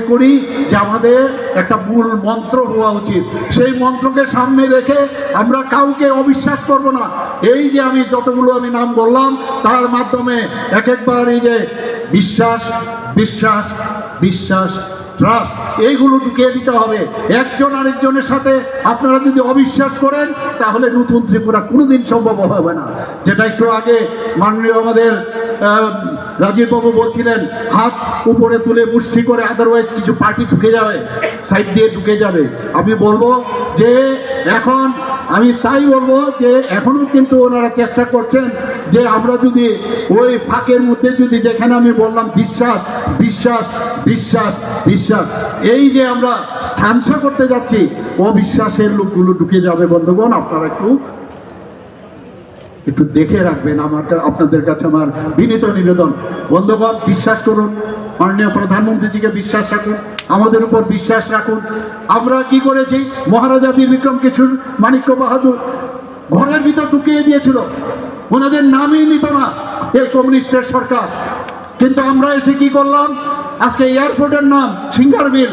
করি যে আমাদের একটা মূল মন্ত্র হওয়া উচিত। সেই মন্ত্রকে সামনে রেখে আমরা কাউকে অবিশ্বাস করব না। এই যে আমি যতগুলো আমি নাম বললাম, তার মাধ্যমে এক একবার এই যে বিশ্বাস বিশ্বাস বিশ্বাস ট্রাস্ট এইগুলো ঢুকিয়ে দিতে হবে। একজন আরেকজনের সাথে আপনারা যদি অবিশ্বাস করেন তাহলে নতুন ত্রিপুরা কোনোদিন সম্ভব হবে না। যেটা একটু আগে মাননীয় আমাদের আহ, রাজীব বাবু বলছিলেন হাত উপরে তুলে মুষ্টি করে আদারওয়াইজ কিছু পার্টি ঢুকে যাবে সাইড দিয়ে ঢুকে যাবে। আমি বলব যে এখন আমি তাই বলব যে এখনও কিন্তু ওনারা চেষ্টা করছেন যে আমরা যদি ওই ফাঁকের মধ্যে যদি যেখানে আমি বললাম বিশ্বাস বিশ্বাস বিশ্বাস বিশ্বাস, এই যে আমরা স্থানসা করতে যাচ্ছি, অবিশ্বাসের লোকগুলো ঢুকে যাবে, বন্ধুগণ, আপনারা একটু একটু দেখে রাখবেন আমার আপনাদের কাছে আমার বিনীত নিবেদন। বন্ধুগণ, বিশ্বাস করুন, মাননীয় প্রধানমন্ত্রীজিকে বিশ্বাস রাখুন, আমাদের উপর বিশ্বাস রাখুন। আমরা কি করেছি? মহারাজা বীর বিক্রম কিশোর মাণিক্য বাহাদুর ঘরের ভিতর ঢুকিয়ে দিয়েছিল। ওনাদের নামই নিত না এই কমিউনিস্টের সরকার। কিন্তু আমরা এসে কি করলাম? আজকে এয়ারপোর্টের নাম সিঙ্গারবিল,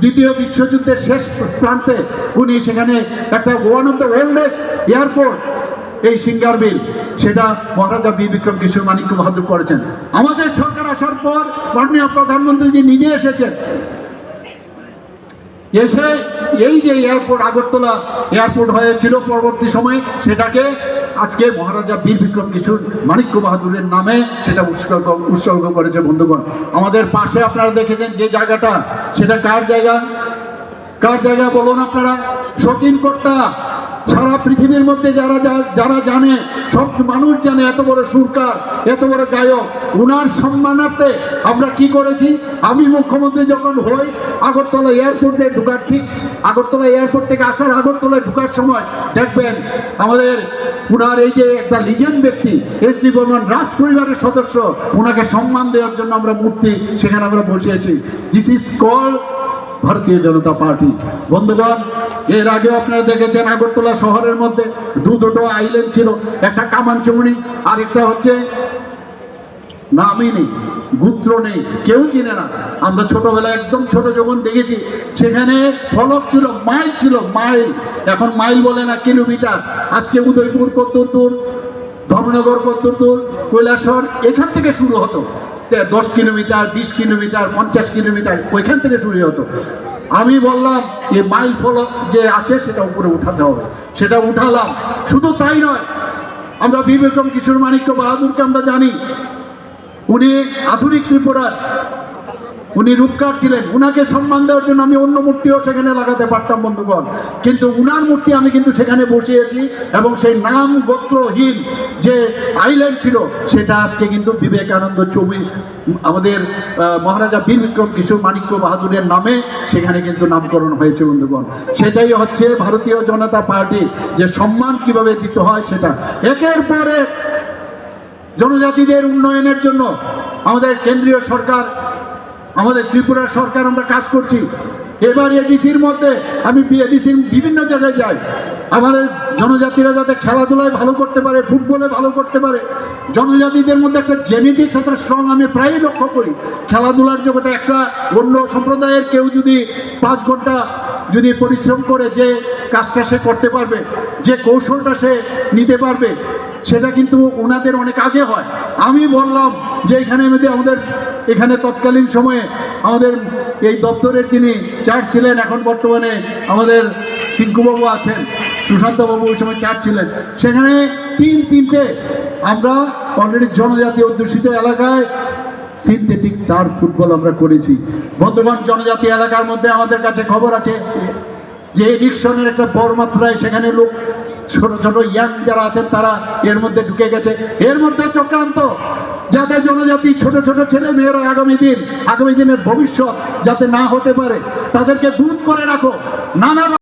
দ্বিতীয় বিশ্বযুদ্ধের শেষ প্রান্তে। উনি সেখানে একটা one of the oldest airport এই সিঙ্গার বিল, সেটা মহারাজা বি বিক্রম কিশোর মানিক্য বাহাদুর করেছেন। আমাদের সরকার আসার পর মাননীয় প্রধানমন্ত্রীজি নিজে এসেছেন। এসে এই যে এয়ারপোর্ট আগরতলা এয়ারপোর্ট হয়েছিল পরবর্তী সময়ে, সেটাকে আজকে মহারাজা বীর বিক্রম কিশোর মাণিক্য বাহাদুরের নামে সেটা উৎসর্গ উৎসর্গ করেছে বন্ধুগণ। আমাদের পাশে আপনারা দেখেছেন যে জায়গাটা, সেটা কার জায়গা? কার জায়গা বলুন আপনারা? সচিন কর্তা সারা পৃথিবীর মধ্যে যারা যারা জানে, সব মানুষ জানে এত বড় সুরকার, এত বড় গায়ক, উনার সম্মানার্থে আমরা কি করেছি? আমি মুখ্যমন্ত্রী যখন হই, আগরতলা এয়ারপোর্টে ঢুকার ঠিক, আগরতলা এয়ারপোর্ট থেকে আসার আগরতলায় ঢুকার সময় দেখবেন আমাদের উনার এই যে একটা লিজেন্ড ব্যক্তি এস ডি বর্মন, রাজ পরিবারের সদস্য ওনাকে সম্মান দেওয়ার জন্য আমরা মূর্তি সেখানে আমরা বসিয়েছি। দিস ইজ কল ভারতীয় জনতা পার্টি। বন্ধুগণ, এর আগে আপনারা দেখেছেন আগরতলা শহরের মধ্যে দু দুটো আইল্যান্ড ছিল। একটা কামানচুমনি আর একটা হচ্ছে নামই নেই, গুত্র নেই। কেউ চিনে না। আমরা ছোটবেলায় একদম ছোট যখন দেখেছি, সেখানে ফলক ছিল, মাইল ছিল, মাইল। এখন মাইল বলে না, কিলোমিটার। আজকে উদয়পুর কত দূর ধর্মনগর কত দূর কৈলাসর এখান থেকে শুরু হতো। দশ কিলোমিটার, বিশ কিলোমিটার, পঞ্চাশ কিলোমিটার ওইখান থেকে শুরু হতো। আমি বললাম যে মাইল ফলক যে আছে সেটা উপরে উঠাতে হবে। সেটা উঠালাম। শুধু তাই নয়, আমরা বিবেকম কিশোর মানিক্য বাহাদুরকে আমরা জানি, উনি আধুনিক ত্রিপুরার। উনি রূপকার ছিলেন। উনাকে সম্মান দেওয়ার জন্য আমি অন্য মূর্তিও সেখানে লাগাতে পারতাম, বন্ধুগণ। কিন্তু উনার মূর্তি আমি কিন্তু সেখানে বসিয়েছি এবং সেই নাম গোত্রহীন যে আইল্যান্ড ছিল, সেটা আজকে কিন্তু বিবেকানন্দ চৌবি আমাদের মহারাজা বীর বিক্রম কিশোর মাণিক্য বাহাদুরের নামে সেখানে কিন্তু নামকরণ হয়েছে, বন্ধুগণ। সেটাই হচ্ছে ভারতীয় জনতা পার্টি, যে সম্মান কীভাবে দিতে হয় সেটা। একের পর এক জনজাতিদের উন্নয়নের জন্য আমাদের কেন্দ্রীয় সরকার আমাদের ত্রিপুরা সরকার আমরা কাজ করছি। এবার এডিসির মধ্যে আমি এডিসির বিভিন্ন জায়গায় যাই। আমাদের জনজাতিরা যাতে খেলাধুলায় ভালো করতে পারে, ফুটবলে ভালো করতে পারে, জনজাতিদের মধ্যে একটা জেনেটিক্স একটা স্ট্রং আমি প্রায়ই লক্ষ্য করি। খেলাধুলার জগতে একটা অন্য সম্প্রদায়ের কেউ যদি পাঁচ ঘণ্টা যদি পরিশ্রম করে যে কাজটা সে করতে পারবে, যে কৌশলটা সে নিতে পারবে সেটা কিন্তু ওনাদের অনেক আগে হয়। আমি বললাম যে এখানে আমাদের, এখানে তৎকালীন সময়ে আমাদের এই দপ্তরের যিনি চার ছিলেন, এখন বর্তমানে আমাদের টিঙ্কুবাবু আছেন, সুশান্তবাবু ওই সময় চার ছিলেন, সেখানে তিন তিনটে আমরা অলরেডি জনজাতি অধ্যুষিত এলাকায় সিনথেটিক তার ফুটবল আমরা করেছি। বর্ধমান জনজাতি এলাকার মধ্যে আমাদের কাছে খবর আছে যে, এডিকশনের একটা বড় মাত্রায় সেখানে লোক ছোট ছোট ইয়াং যারা আছেন, তারা এর মধ্যে ঢুকে গেছে। এর মধ্যে চক্রান্ত। যাতে জনজাতি, ছোট ছোট ছেলে মেয়েরা আগামী দিন, আগামী দিনের ভবিষ্যৎ যাতে না হতে পারে, তাদেরকে দূর করে রাখো। নানা